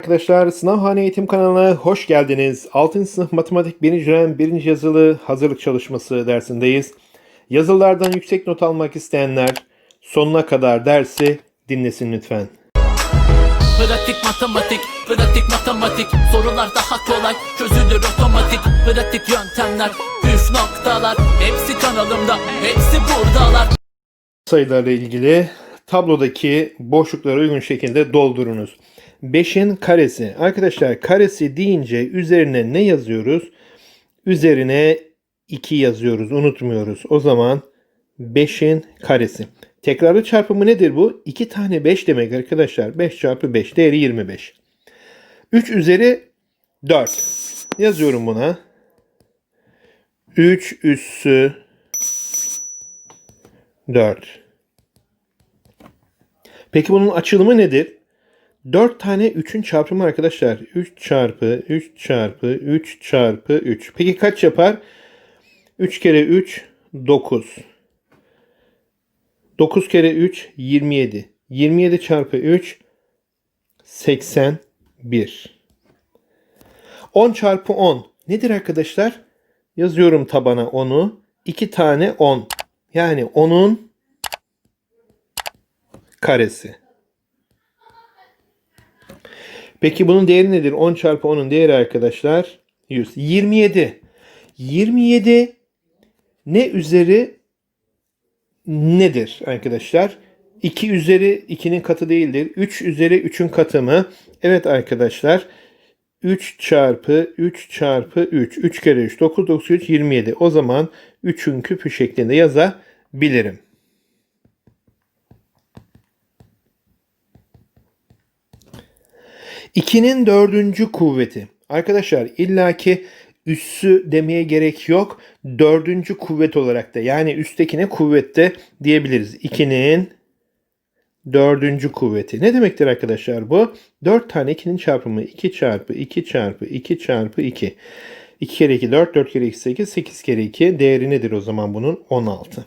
Arkadaşlar Sınavhane Eğitim kanalına hoş geldiniz. 6. sınıf matematik 1. dönem 1. yazılı hazırlık çalışması dersindeyiz. Yazılardan yüksek not almak isteyenler sonuna kadar dersi dinlesin lütfen. Pratik matematik, pratik matematik Sorular daha kolay, çözülür otomatik Pratik yöntemler, püf noktalar Hepsi kanalımda, hepsi buradalar Sayılarla ilgili tablodaki boşlukları uygun şekilde doldurunuz. 5'in karesi. Arkadaşlar karesi deyince üzerine ne yazıyoruz? Üzerine 2 yazıyoruz. Unutmuyoruz. O zaman 5'in karesi. Tekrarlı çarpımı nedir bu? 2 tane 5 demek arkadaşlar. 5 çarpı 5 değeri 25. 3 üzeri 4. Yazıyorum buna. 3 üssü 4. Peki bunun açılımı nedir? 4 tane 3'ün çarpımı arkadaşlar. 3 çarpı 3 çarpı 3 çarpı 3. Peki kaç yapar? 3 kere 3 9. 9 kere 3 27. 27 çarpı 3 81. 10 çarpı 10 nedir arkadaşlar? Yazıyorum tabana 10'u. 2 tane 10. Yani 10'un karesi. Peki bunun değeri nedir? 10 çarpı 10'un değeri arkadaşlar 100. 27. 27 ne üzeri nedir arkadaşlar? 2 üzeri 2'nin katı değildir. 3 üzeri 3'ün katı mı? Evet arkadaşlar. 3 çarpı 3 çarpı 3. 3 kere 3 9 9 3 27. O zaman 3'ün küpü şeklinde yazabilirim. 2'nin dördüncü kuvveti. Arkadaşlar illaki üssü demeye gerek yok. Dördüncü kuvvet olarak da yani üsttekine kuvvette diyebiliriz. 2'nin dördüncü kuvveti. Ne demektir arkadaşlar bu? 4 tane 2'nin çarpımı 2 çarpı 2 çarpı 2 çarpı 2. 2 kere 2 4, 4 kere 2 8, 8 kere 2 değeri nedir o zaman bunun? 16.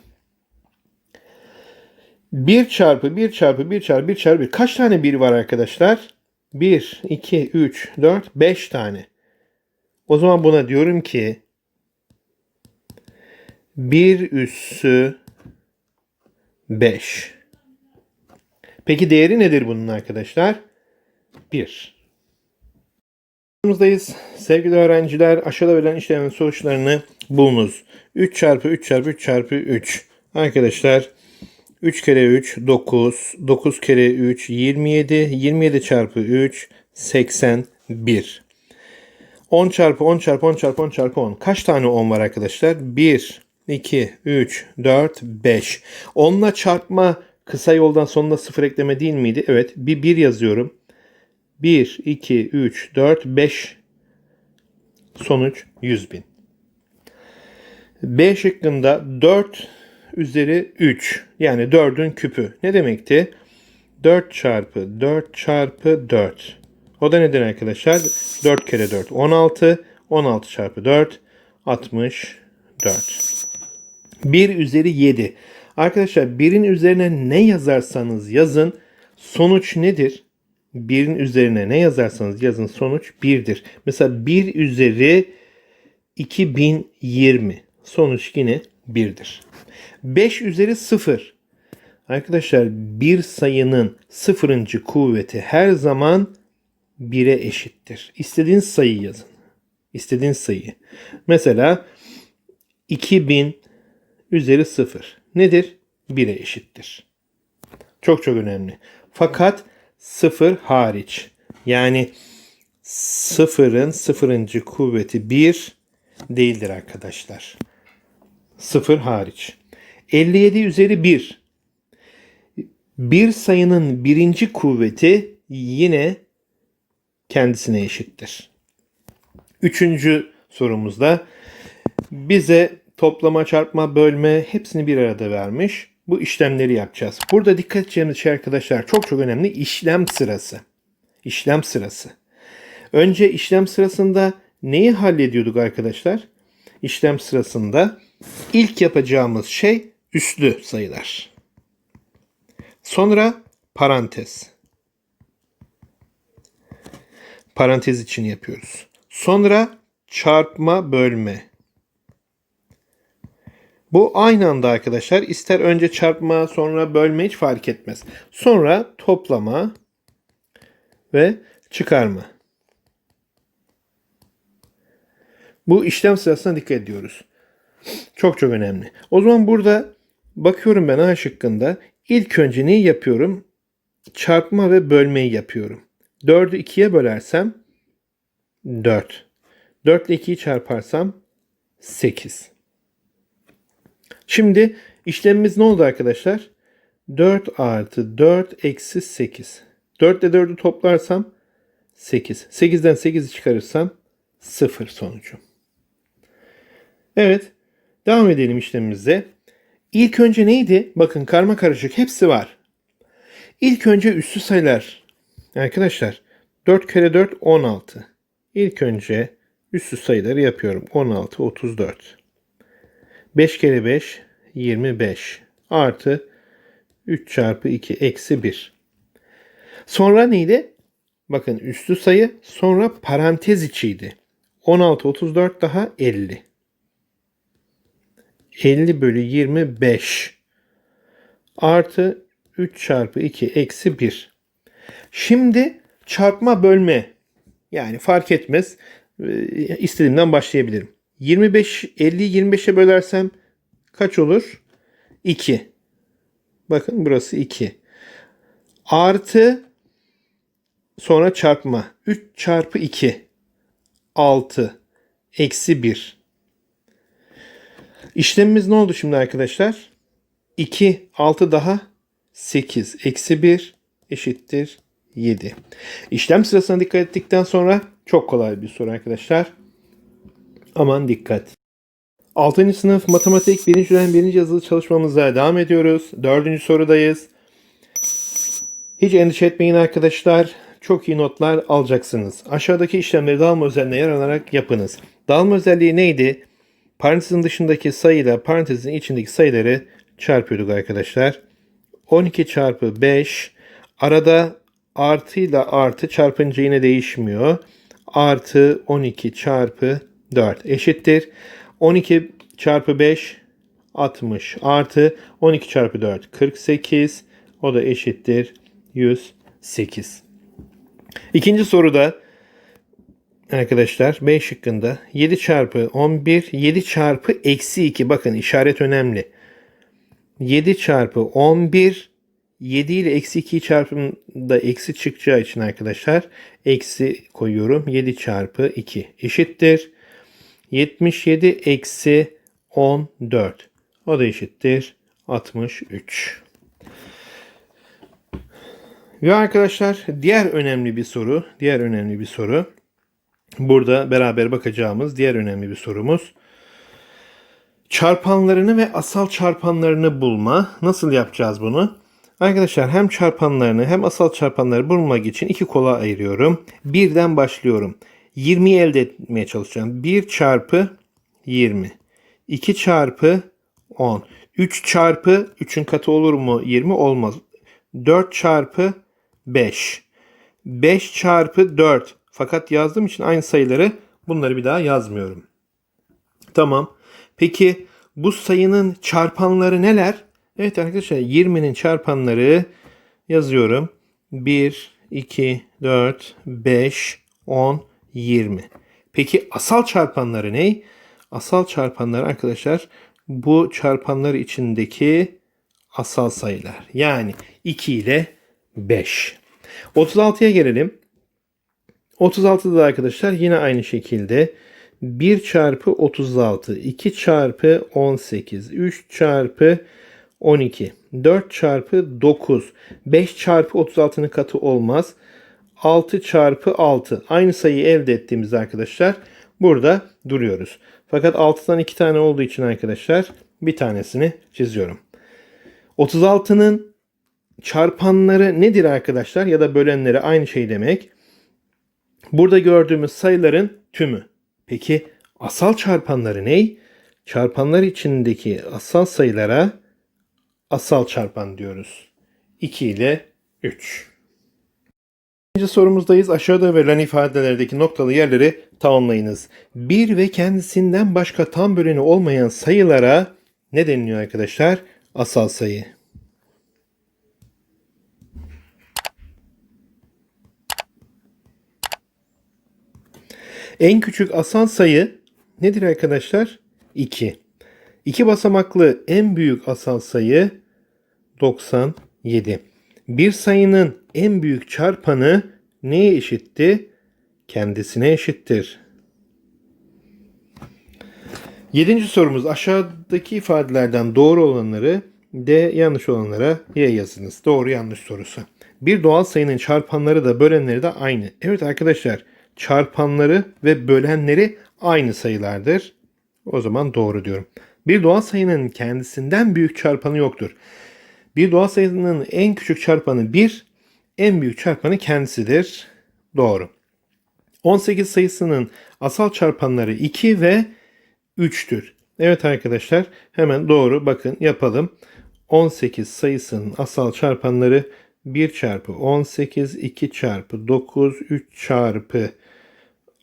1 çarpı 1 çarpı 1 çarpı 1 çarpı 1. Kaç tane 1 var arkadaşlar? 1, 2, 3, 4, 5 tane. O zaman buna diyorum ki 1 üssü 5. Peki değeri nedir bunun arkadaşlar? 1. Sorumuzdayız. Sevgili öğrenciler aşağıda verilen işlemin sonuçlarını bulunuz. 3 çarpı 3 çarpı 3 çarpı 3. Arkadaşlar 3 kere 3 9. 9 kere 3 27. 27 çarpı 3 81. 10 çarpı 10 çarpı 10 çarpı 10 çarpı 10. Kaç tane 10 var arkadaşlar? 1, 2, 3, 4, 5. 10'la çarpma kısa yoldan sonuna 0 ekleme değil miydi? Evet. Bir 1 yazıyorum. 1, 2, 3, 4, 5. Sonuç 100 bin. B şıkkında 4 üzeri 3 yani 4'ün küpü ne demekti? 4 çarpı 4 çarpı 4. O da nedir arkadaşlar? 4 kere 4 16. 16 çarpı 4 64. 1 üzeri 7. Arkadaşlar 1'in üzerine ne yazarsanız yazın sonuç nedir? 1'in üzerine ne yazarsanız yazın sonuç 1'dir. Mesela 1 üzeri 2020 sonuç yine 1'dir. 5 üzeri 0. Arkadaşlar bir sayının sıfırıncı kuvveti her zaman 1'e eşittir. İstediğiniz sayıyı yazın. İstediğiniz sayıyı. Mesela 2000 üzeri 0 nedir? 1'e eşittir. Çok çok önemli. Fakat 0 hariç. Yani sıfırın sıfırıncı kuvveti 1 değildir arkadaşlar. 0 hariç. 57 üzeri 1. Bir sayının birinci kuvveti yine kendisine eşittir. Üçüncü sorumuzda bize toplama, çarpma, bölme hepsini bir arada vermiş. Bu işlemleri yapacağız. Burada dikkat edeceğimiz şey arkadaşlar çok çok önemli işlem sırası. İşlem sırası. Önce işlem sırasında neyi hallediyorduk arkadaşlar? İşlem sırasında ilk yapacağımız şey üslü sayılar. Sonra parantez. Parantez için yapıyoruz. Sonra çarpma bölme. Bu aynı anda arkadaşlar. İster önce çarpma sonra bölme hiç fark etmez. Sonra toplama ve çıkarma. Bu işlem sırasına dikkat ediyoruz. Çok çok önemli. O zaman burada bakıyorum ben A şıkkında. İlk önce neyi yapıyorum? Çarpma ve bölmeyi yapıyorum. 4'ü 2'ye bölersem 4. 4 ile 2'yi çarparsam 8. Şimdi işlemimiz ne oldu arkadaşlar? 4 artı 4 eksi 8. 4 ile 4'ü toplarsam 8. 8'den 8'i çıkarırsam 0 sonucu. Evet. Devam edelim işlemimize. İlk önce neydi? Bakın karma karışık hepsi var. İlk önce üssü sayılar. Arkadaşlar 4 kere 4 16. İlk önce üssü sayıları yapıyorum. 16 34. 5 kere 5 25 artı 3 çarpı 2 eksi 1. Sonra neydi? Bakın üstü sayı sonra parantez içiydi. 16 34 daha 50. 50 bölü 25 artı 3 çarpı 2 eksi 1. Şimdi çarpma bölme yani fark etmez Ee, istediğimden başlayabilirim. 25 50'yi 25'e bölersem kaç olur? 2. Bakın burası 2. Artı sonra çarpma. 3 çarpı 2 6 eksi 1. İşlemimiz ne oldu şimdi arkadaşlar? 2 6 daha 8 eksi 1 eşittir 7. İşlem sırasına dikkat ettikten sonra çok kolay bir soru arkadaşlar. Aman dikkat. 6. sınıf matematik 1. dönem 1. yazılı çalışmamıza devam ediyoruz. 4. sorudayız. Hiç endişe etmeyin arkadaşlar. Çok iyi notlar alacaksınız. Aşağıdaki işlemleri dağılma özelliğine yer alarak yapınız. Dağılma özelliği neydi? Parantezin dışındaki sayıyla parantezin içindeki sayıları çarpıyorduk arkadaşlar. 12 çarpı 5 arada artıyla artı çarpınca yine değişmiyor. Artı 12 çarpı 4 eşittir. 12 çarpı 5 60 artı 12 çarpı 4 48 o da eşittir 108. İkinci soruda arkadaşlar B şıkkında 7 çarpı 11 7 çarpı eksi 2 bakın işaret önemli. 7 çarpı 11 7 ile eksi 2'yi çarpımda eksi çıkacağı için arkadaşlar eksi koyuyorum. 7 çarpı 2 eşittir. 77 eksi 14. O da eşittir 63. Ve arkadaşlar diğer önemli bir soru. Diğer önemli bir soru. Burada beraber bakacağımız diğer önemli bir sorumuz. Çarpanlarını ve asal çarpanlarını bulma. Nasıl yapacağız bunu? Arkadaşlar hem çarpanlarını hem asal çarpanları bulmak için iki kola ayırıyorum. Birden başlıyorum. 20'yi elde etmeye çalışacağım. 1 çarpı 20. 2 çarpı 10. 3 çarpı 3'ün katı olur mu? 20 olmaz. 4 çarpı 5. 5 çarpı 4. Fakat yazdığım için aynı sayıları bunları bir daha yazmıyorum. Tamam. Peki bu sayının çarpanları neler? Evet arkadaşlar 20'nin çarpanları yazıyorum. 1, 2, 4, 5, 10, 20. Peki asal çarpanları ne? Asal çarpanları arkadaşlar bu çarpanlar içindeki asal sayılar. Yani 2 ile 5. 36'ya gelelim. 36'da da arkadaşlar yine aynı şekilde 1 çarpı 36, 2 çarpı 18, 3 çarpı 12, 4 çarpı 9, 5 çarpı 36'nın katı olmaz. 6 çarpı 6. Aynı sayıyı elde ettiğimizde arkadaşlar burada duruyoruz. Fakat 6'dan 2 tane olduğu için arkadaşlar bir tanesini çiziyorum. 36'nın çarpanları nedir arkadaşlar ya da bölenleri aynı şey demek. Burada gördüğümüz sayıların tümü. Peki asal çarpanları ne? Çarpanlar içindeki asal sayılara asal çarpan diyoruz. 2 ile 3. İkinci sorumuzdayız. Aşağıda verilen ifadelerdeki noktalı yerleri tamamlayınız. Bir ve kendisinden başka tam böleni olmayan sayılara ne deniliyor arkadaşlar? Asal sayı. En küçük asal sayı nedir arkadaşlar? 2. 2 basamaklı en büyük asal sayı 97. Bir sayının en büyük çarpanı neye eşitti? Kendisine eşittir. Yedinci sorumuz aşağıdaki ifadelerden doğru olanları D yanlış olanlara Y yazınız. Doğru yanlış sorusu. Bir doğal sayının çarpanları da bölenleri de aynı. Evet arkadaşlar çarpanları ve bölenleri aynı sayılardır. O zaman doğru diyorum. Bir doğal sayının kendisinden büyük çarpanı yoktur. Bir doğal sayının en küçük çarpanı 1, en büyük çarpanı kendisidir. Doğru. 18 sayısının asal çarpanları 2 ve 3'tür. Evet arkadaşlar hemen doğru bakın yapalım. 18 sayısının asal çarpanları 1 çarpı 18, 2 çarpı 9, 3 çarpı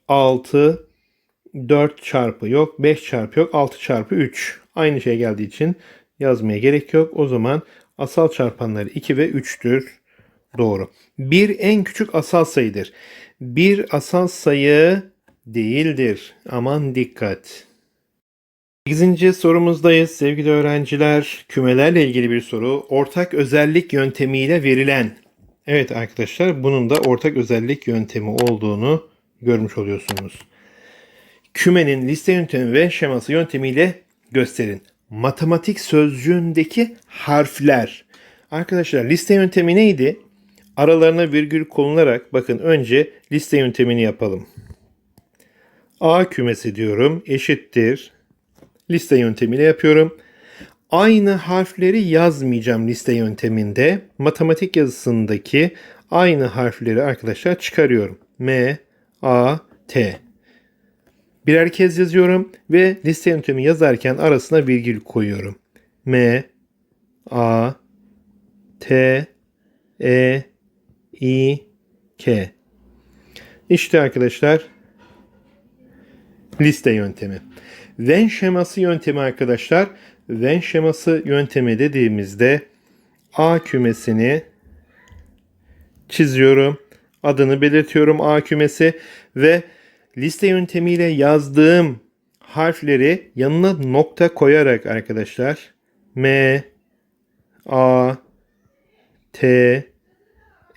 6, 4 çarpı yok, 5 çarpı yok, 6 çarpı 3. Aynı şey geldiği için yazmaya gerek yok. O zaman asal çarpanları 2 ve 3'tür. Doğru. Bir en küçük asal sayıdır. Bir asal sayı değildir. Aman dikkat. 8. sorumuzdayız sevgili öğrenciler. Kümelerle ilgili bir soru. Ortak özellik yöntemiyle verilen. Evet arkadaşlar bunun da ortak özellik yöntemi olduğunu görmüş oluyorsunuz. Kümenin liste yöntemi ve şeması yöntemiyle gösterin. Matematik sözcüğündeki harfler. Arkadaşlar liste yöntemi neydi? Aralarına virgül konularak bakın önce liste yöntemini yapalım. A kümesi diyorum eşittir. Liste yöntemiyle yapıyorum. Aynı harfleri yazmayacağım liste yönteminde. Matematik yazısındaki aynı harfleri arkadaşlar çıkarıyorum. M, A, T. Birer kez yazıyorum ve liste yöntemi yazarken arasına virgül koyuyorum. M, A, T, E, I, K. İşte arkadaşlar liste yöntemi. Venn şeması yöntemi arkadaşlar. Venn şeması yöntemi dediğimizde A kümesini çiziyorum. Adını belirtiyorum A kümesi ve liste yöntemiyle yazdığım harfleri yanına nokta koyarak arkadaşlar M A T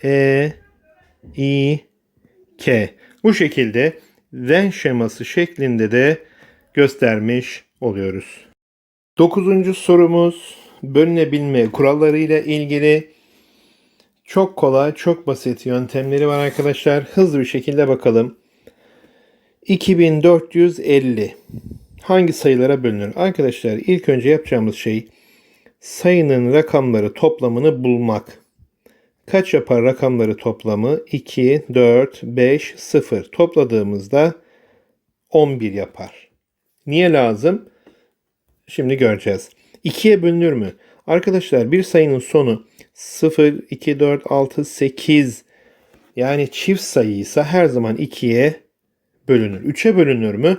E I K bu şekilde Venn şeması şeklinde de göstermiş oluyoruz. Dokuzuncu sorumuz bölünebilme kurallarıyla ilgili çok kolay, çok basit yöntemleri var arkadaşlar. Hızlı bir şekilde bakalım. 2450 hangi sayılara bölünür? Arkadaşlar ilk önce yapacağımız şey sayının rakamları toplamını bulmak. Kaç yapar rakamları toplamı? 2, 4, 5, 0. Topladığımızda 11 yapar. Niye lazım? Şimdi göreceğiz. 2'ye bölünür mü? Arkadaşlar bir sayının sonu 0, 2, 4, 6, 8 yani çift sayıysa her zaman 2'ye bölünür. 3'e bölünür mü?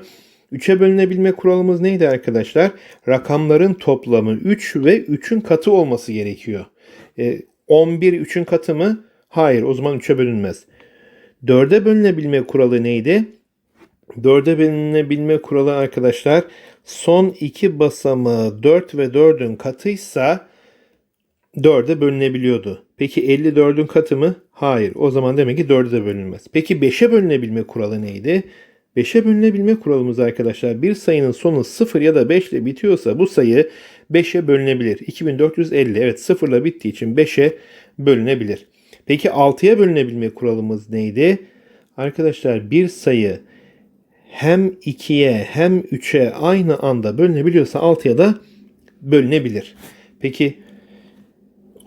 3'e bölünebilme kuralımız neydi arkadaşlar? Rakamların toplamı 3 ve 3'ün katı olması gerekiyor. E, 11 3'ün katı mı? Hayır o zaman 3'e bölünmez. 4'e bölünebilme kuralı neydi? 4'e bölünebilme kuralı arkadaşlar son iki basamağı 4 ve 4'ün katıysa 4'e bölünebiliyordu. Peki 54'ün katı mı? Hayır. O zaman demek ki 4'e de bölünmez. Peki 5'e bölünebilme kuralı neydi? 5'e bölünebilme kuralımız arkadaşlar bir sayının sonu 0 ya da 5 ile bitiyorsa bu sayı 5'e bölünebilir. 2450 evet 0 ile bittiği için 5'e bölünebilir. Peki 6'ya bölünebilme kuralımız neydi? Arkadaşlar bir sayı hem 2'ye hem 3'e aynı anda bölünebiliyorsa 6'ya da bölünebilir. Peki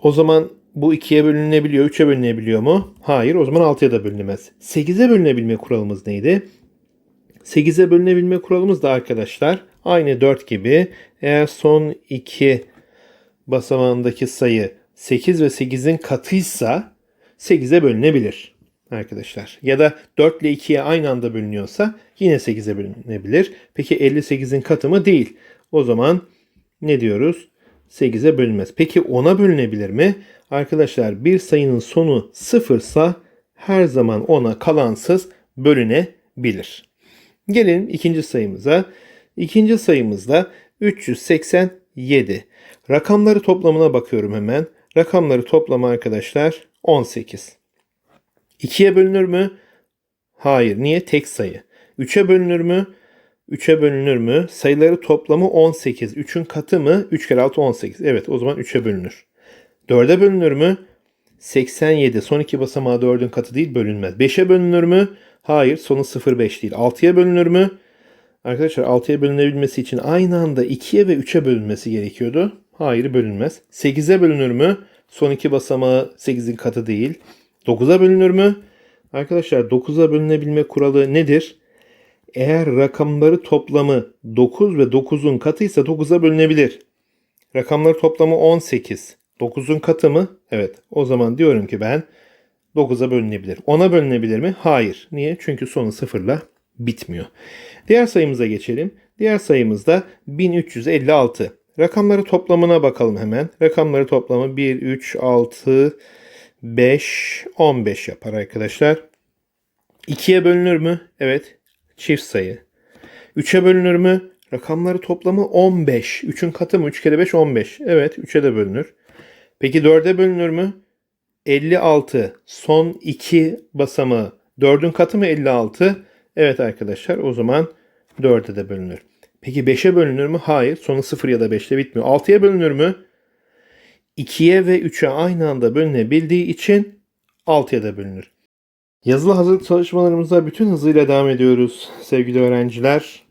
o zaman bu 2'ye bölünebiliyor, 3'e bölünebiliyor mu? Hayır, o zaman 6'ya da bölünemez. 8'e bölünebilme kuralımız neydi? 8'e bölünebilme kuralımız da arkadaşlar aynı 4 gibi eğer son 2 basamağındaki sayı 8 ve 8'in katıysa 8'e bölünebilir. arkadaşlar. Ya da 4 ile 2'ye aynı anda bölünüyorsa yine 8'e bölünebilir. Peki 58'in katı mı? Değil. O zaman ne diyoruz? 8'e bölünmez. Peki 10'a bölünebilir mi? Arkadaşlar bir sayının sonu sıfırsa her zaman 10'a kalansız bölünebilir. Gelin ikinci sayımıza. İkinci sayımızda 387. Rakamları toplamına bakıyorum hemen. Rakamları toplamı arkadaşlar 18. 2'ye bölünür mü? Hayır. Niye? Tek sayı. 3'e bölünür mü? 3'e bölünür mü? Sayıları toplamı 18. 3'ün katı mı? 3 kere 6 18. Evet o zaman 3'e bölünür. 4'e bölünür mü? 87. Son iki basamağı 4'ün katı değil bölünmez. 5'e bölünür mü? Hayır sonu 0,5 değil. 6'ya bölünür mü? Arkadaşlar 6'ya bölünebilmesi için aynı anda 2'ye ve 3'e bölünmesi gerekiyordu. Hayır bölünmez. 8'e bölünür mü? Son iki basamağı 8'in katı değil. 9'a bölünür mü? Arkadaşlar 9'a bölünebilme kuralı nedir? Eğer rakamları toplamı 9 ve 9'un katıysa 9'a bölünebilir. Rakamları toplamı 18. 9'un katı mı? Evet. O zaman diyorum ki ben 9'a bölünebilir. 10'a bölünebilir mi? Hayır. Niye? Çünkü sonu sıfırla bitmiyor. Diğer sayımıza geçelim. Diğer sayımızda 1356. Rakamları toplamına bakalım hemen. Rakamları toplamı 1, 3, 6, 5, 15 yapar arkadaşlar. 2'ye bölünür mü? Evet. Çift sayı. 3'e bölünür mü? Rakamları toplamı 15. 3'ün katı mı? 3 kere 5 15. Evet 3'e de bölünür. Peki 4'e bölünür mü? 56. Son 2 basamağı. 4'ün katı mı 56? Evet arkadaşlar o zaman 4'e de bölünür. Peki 5'e bölünür mü? Hayır. Sonu 0 ya da 5 ile bitmiyor. 6'ya bölünür mü? 2'ye ve 3'e aynı anda bölünebildiği için 6'ya da bölünür. Yazılı hazırlık çalışmalarımıza bütün hızıyla devam ediyoruz sevgili öğrenciler.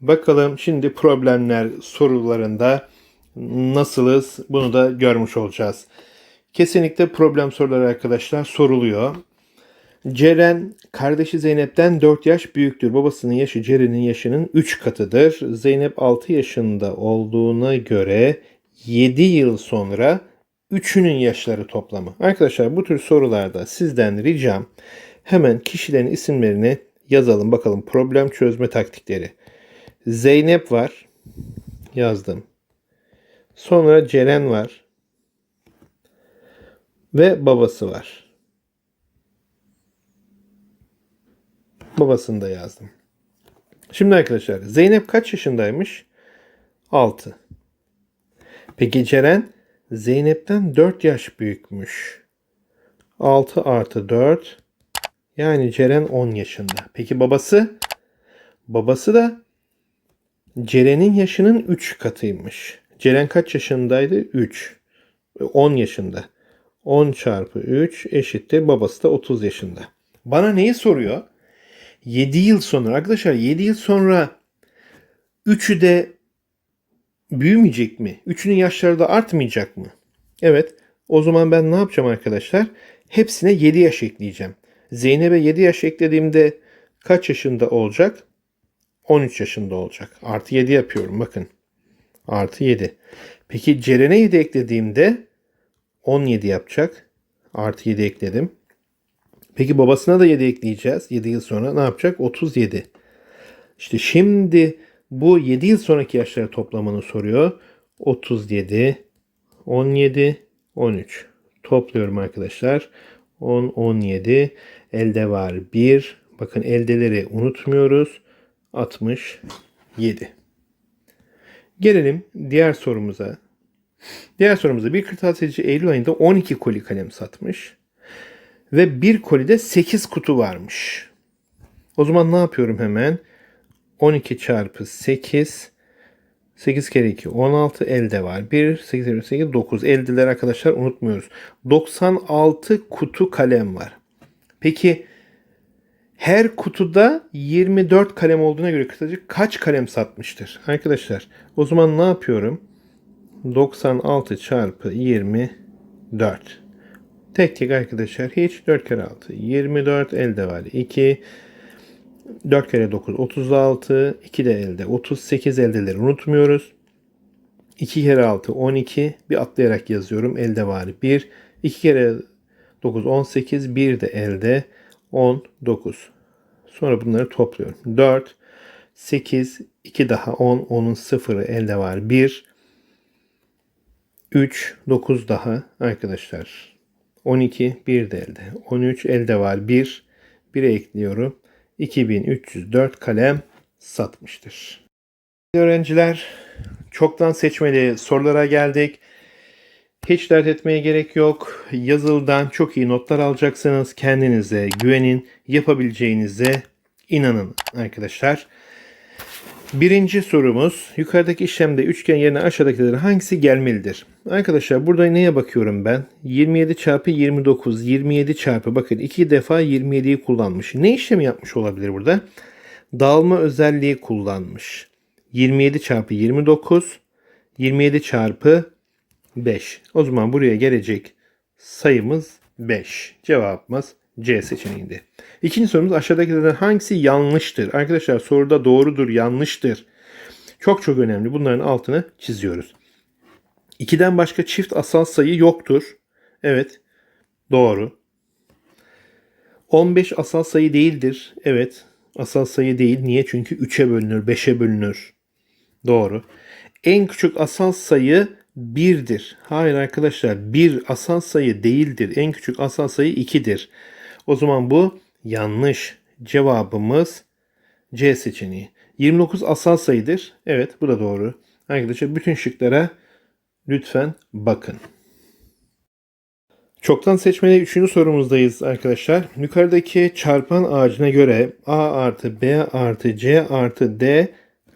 Bakalım şimdi problemler sorularında nasılız bunu da görmüş olacağız. Kesinlikle problem soruları arkadaşlar soruluyor. Ceren kardeşi Zeynep'ten 4 yaş büyüktür. Babasının yaşı Ceren'in yaşının 3 katıdır. Zeynep 6 yaşında olduğuna göre 7 yıl sonra üçünün yaşları toplamı. Arkadaşlar bu tür sorularda sizden ricam hemen kişilerin isimlerini yazalım. Bakalım problem çözme taktikleri. Zeynep var. Yazdım. Sonra Ceren var. Ve babası var. Babasını da yazdım. Şimdi arkadaşlar Zeynep kaç yaşındaymış? 6. Peki Ceren Zeynep'ten 4 yaş büyükmüş. 6 artı 4 yani Ceren 10 yaşında. Peki babası? Babası da Ceren'in yaşının 3 katıymış. Ceren kaç yaşındaydı? 3. 10 yaşında. 10 çarpı 3 eşittir. Babası da 30 yaşında. Bana neyi soruyor? 7 yıl sonra arkadaşlar 7 yıl sonra üçü de büyümeyecek mi? Üçünün yaşları da artmayacak mı? Evet. O zaman ben ne yapacağım arkadaşlar? Hepsine 7 yaş ekleyeceğim. Zeynep'e 7 yaş eklediğimde kaç yaşında olacak? 13 yaşında olacak. Artı 7 yapıyorum bakın. Artı 7. Peki Ceren'e 7 eklediğimde 17 yapacak. Artı 7 ekledim. Peki babasına da 7 ekleyeceğiz. 7 yıl sonra ne yapacak? 37. İşte şimdi bu 7 yıl sonraki yaşları toplamını soruyor. 37, 17, 13. Topluyorum arkadaşlar. 10, 17. Elde var 1. Bakın eldeleri unutmuyoruz. 67. Gelelim diğer sorumuza. Diğer sorumuza bir kırtasiyeci Eylül ayında 12 koli kalem satmış. Ve bir kolide 8 kutu varmış. O zaman ne yapıyorum hemen? 12 çarpı 8 8 kere 2 16 elde var. 1 8 kere 8 9 eldeler arkadaşlar unutmuyoruz. 96 kutu kalem var. Peki her kutuda 24 kalem olduğuna göre kısaca kaç kalem satmıştır? Arkadaşlar o zaman ne yapıyorum? 96 çarpı 24. Tek tek arkadaşlar hiç 4 kere 6 24 elde var 2 4 kere 9 36 2 de elde 38 eldeleri unutmuyoruz. 2 kere 6 12 bir atlayarak yazıyorum elde var 1 2 kere 9 18 1 de elde 10, 9. Sonra bunları topluyorum. 4, 8, 2 daha 10, 10'un sıfırı elde var. 1, 3, 9 daha arkadaşlar. 12, 1 de elde. 13 elde var. 1, 1'e ekliyorum. 2304 kalem satmıştır. Öğrenciler çoktan seçmeli sorulara geldik. Hiç dert etmeye gerek yok. Yazılıdan çok iyi notlar alacaksınız. Kendinize güvenin. Yapabileceğinize inanın arkadaşlar. Birinci sorumuz yukarıdaki işlemde üçgen yerine aşağıdakilerin hangisi gelmelidir? Arkadaşlar burada neye bakıyorum ben? 27 çarpı 29 27 çarpı bakın iki defa 27'yi kullanmış. Ne işlemi yapmış olabilir burada? Dağılma özelliği kullanmış. 27 çarpı 29 27 çarpı 5. O zaman buraya gelecek sayımız 5. Cevabımız C seçeneğinde. İkinci sorumuz aşağıdakilerden hangisi yanlıştır? Arkadaşlar soruda doğrudur, yanlıştır. Çok çok önemli. Bunların altını çiziyoruz. 2'den başka çift asal sayı yoktur. Evet. Doğru. 15 asal sayı değildir. Evet. Asal sayı değil. Niye? Çünkü 3'e bölünür, 5'e bölünür. Doğru. En küçük asal sayı 1'dir. Hayır arkadaşlar 1 asal sayı değildir. En küçük asal sayı 2'dir. O zaman bu yanlış. Cevabımız C seçeneği. 29 asal sayıdır. Evet bu da doğru. Arkadaşlar bütün şıklara lütfen bakın. Çoktan seçmeli 3. sorumuzdayız arkadaşlar. Yukarıdaki çarpan ağacına göre A artı B artı C artı D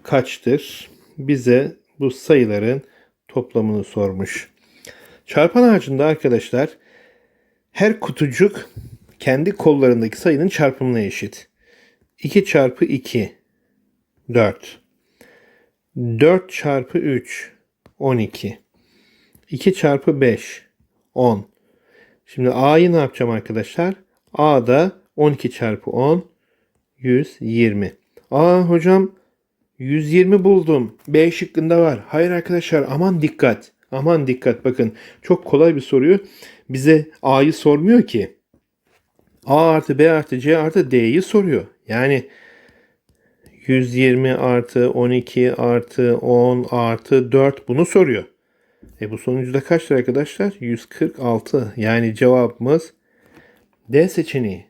kaçtır? Bize bu sayıların toplamını sormuş. Çarpan ağacında arkadaşlar her kutucuk kendi kollarındaki sayının çarpımına eşit. 2 çarpı 2 4 4 çarpı 3 12 2 çarpı 5 10 Şimdi A'yı ne yapacağım arkadaşlar? A'da 12 çarpı 10 120. Aa hocam 120 buldum. B şıkkında var. Hayır arkadaşlar aman dikkat. Aman dikkat bakın. Çok kolay bir soruyu bize A'yı sormuyor ki. A artı B artı C artı D'yi soruyor. Yani 120 artı 12 artı 10 artı 4 bunu soruyor. E bu sonucu da kaçtır arkadaşlar? 146. Yani cevabımız D seçeneği.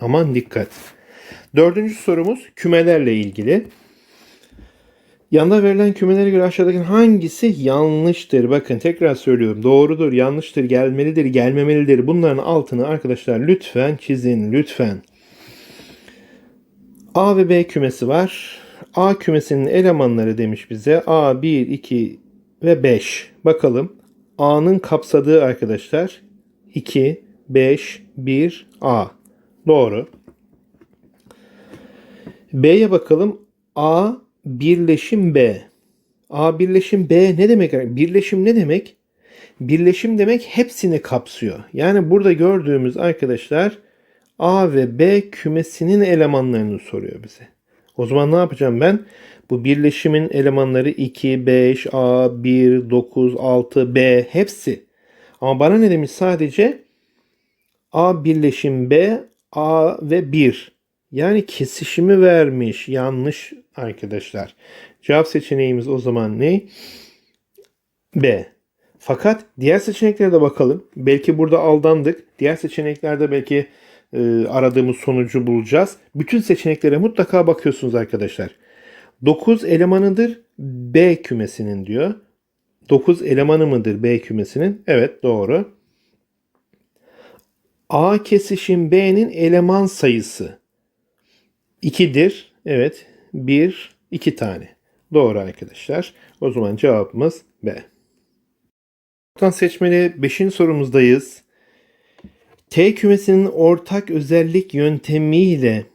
Aman dikkat. Dördüncü sorumuz kümelerle ilgili. Yanda verilen kümelere göre aşağıdaki hangisi yanlıştır? Bakın tekrar söylüyorum. Doğrudur, yanlıştır, gelmelidir, gelmemelidir. Bunların altını arkadaşlar lütfen çizin, lütfen. A ve B kümesi var. A kümesinin elemanları demiş bize. A 1, 2 ve 5. Bakalım. A'nın kapsadığı arkadaşlar 2, 5, 1, A. Doğru. B'ye bakalım. A birleşim B. A birleşim B ne demek? Birleşim ne demek? Birleşim demek hepsini kapsıyor. Yani burada gördüğümüz arkadaşlar A ve B kümesinin elemanlarını soruyor bize. O zaman ne yapacağım ben? Bu birleşimin elemanları 2, 5, A, 1, 9, 6, B hepsi. Ama bana ne demiş sadece? A birleşim B, A ve 1. Yani kesişimi vermiş. Yanlış arkadaşlar. Cevap seçeneğimiz o zaman ne? B. Fakat diğer seçeneklere de bakalım. Belki burada aldandık. Diğer seçeneklerde belki e, aradığımız sonucu bulacağız. Bütün seçeneklere mutlaka bakıyorsunuz arkadaşlar. 9 elemanıdır B kümesinin diyor. 9 elemanı mıdır B kümesinin? Evet doğru. A kesişim B'nin eleman sayısı 2'dir. Evet. 1, 2 tane. Doğru arkadaşlar. O zaman cevabımız B. Buradan seçmeli 5. sorumuzdayız. T kümesinin ortak özellik yöntemiyle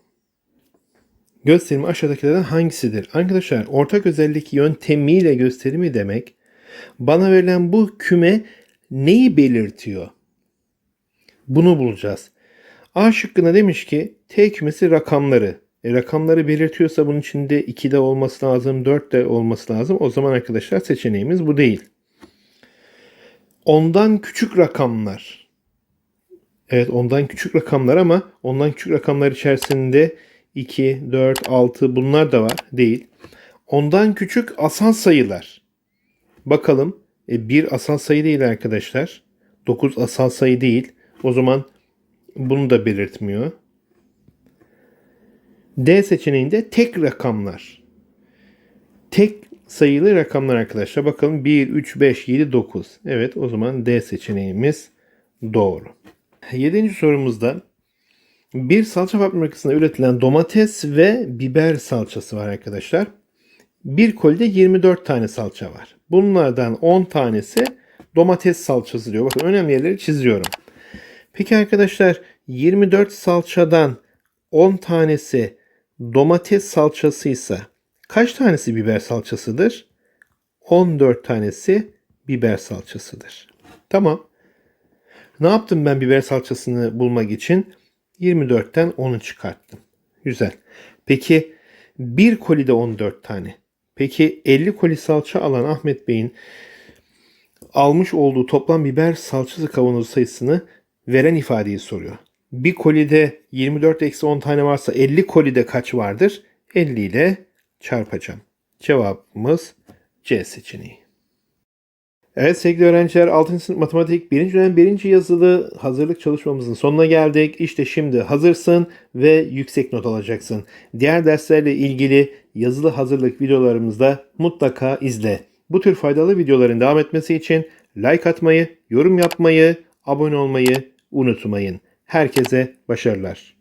gösterimi aşağıdakilerden hangisidir? Arkadaşlar ortak özellik yöntemiyle gösterimi demek bana verilen bu küme neyi belirtiyor? Bunu bulacağız. A şıkkına demiş ki T kümesi rakamları. E, rakamları belirtiyorsa bunun içinde 2 de olması lazım, 4 de olması lazım. O zaman arkadaşlar seçeneğimiz bu değil. Ondan küçük rakamlar. Evet ondan küçük rakamlar ama ondan küçük rakamlar içerisinde 2, 4, 6 bunlar da var. Değil. Ondan küçük asal sayılar. Bakalım. E, 1 asal sayı değil arkadaşlar. 9 asal sayı değil. O zaman bunu da belirtmiyor. D seçeneğinde tek rakamlar. Tek sayılı rakamlar arkadaşlar. Bakalım 1, 3, 5, 7, 9. Evet o zaman D seçeneğimiz doğru. Yedinci sorumuzda bir salça fabrikasında üretilen domates ve biber salçası var arkadaşlar. Bir kolide 24 tane salça var. Bunlardan 10 tanesi domates salçası diyor. Bakın önemli yerleri çiziyorum. Peki arkadaşlar 24 salçadan 10 tanesi domates salçasıysa kaç tanesi biber salçasıdır? 14 tanesi biber salçasıdır. Tamam. Ne yaptım ben biber salçasını bulmak için? 24'ten 10'u çıkarttım. Güzel. Peki bir kolide 14 tane. Peki 50 koli salça alan Ahmet Bey'in almış olduğu toplam biber salçası kavanozu sayısını veren ifadeyi soruyor. Bir kolide 24 eksi 10 tane varsa 50 kolide kaç vardır? 50 ile çarpacağım. Cevabımız C seçeneği. Evet sevgili öğrenciler 6. sınıf matematik 1. dönem 1. yazılı hazırlık çalışmamızın sonuna geldik. İşte şimdi hazırsın ve yüksek not alacaksın. Diğer derslerle ilgili yazılı hazırlık videolarımızda mutlaka izle. Bu tür faydalı videoların devam etmesi için like atmayı, yorum yapmayı, abone olmayı unutmayın. Herkese başarılar.